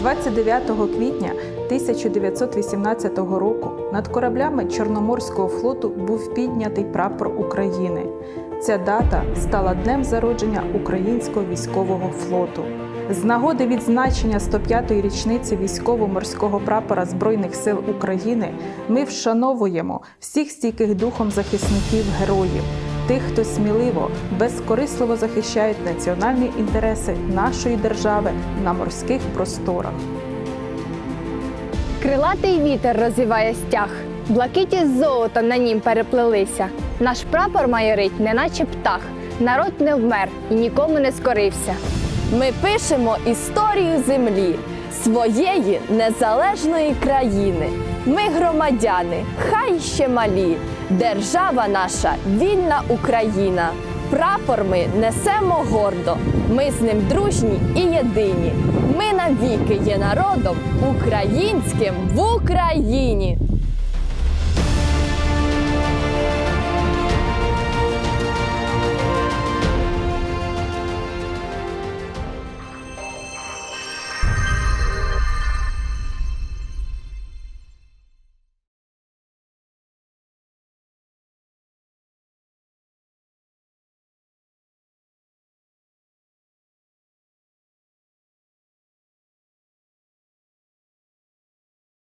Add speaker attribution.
Speaker 1: 29 квітня 1918 року над кораблями Чорноморського флоту був піднятий прапор України. Ця дата стала днем зародження українського військового флоту. З нагоди відзначення 105-ї річниці військово-морського прапора Збройних сил України ми вшановуємо всіх стійких духом захисників героїв, тих, хто сміливо, безкорисливо захищають національні інтереси нашої держави на морських просторах.
Speaker 2: Крилатий вітер розвіває стяг, блакиті з золотом на нім переплелися. Наш прапор майорить, неначе птах. Народ не вмер і нікому не скорився.
Speaker 3: Ми пишемо історію землі, своєї незалежної країни. Ми громадяни, хай ще малі. Держава наша вільна Україна. Прапор ми несемо гордо. Ми з ним дружні і єдині. Ми навіки є народом українським в Україні.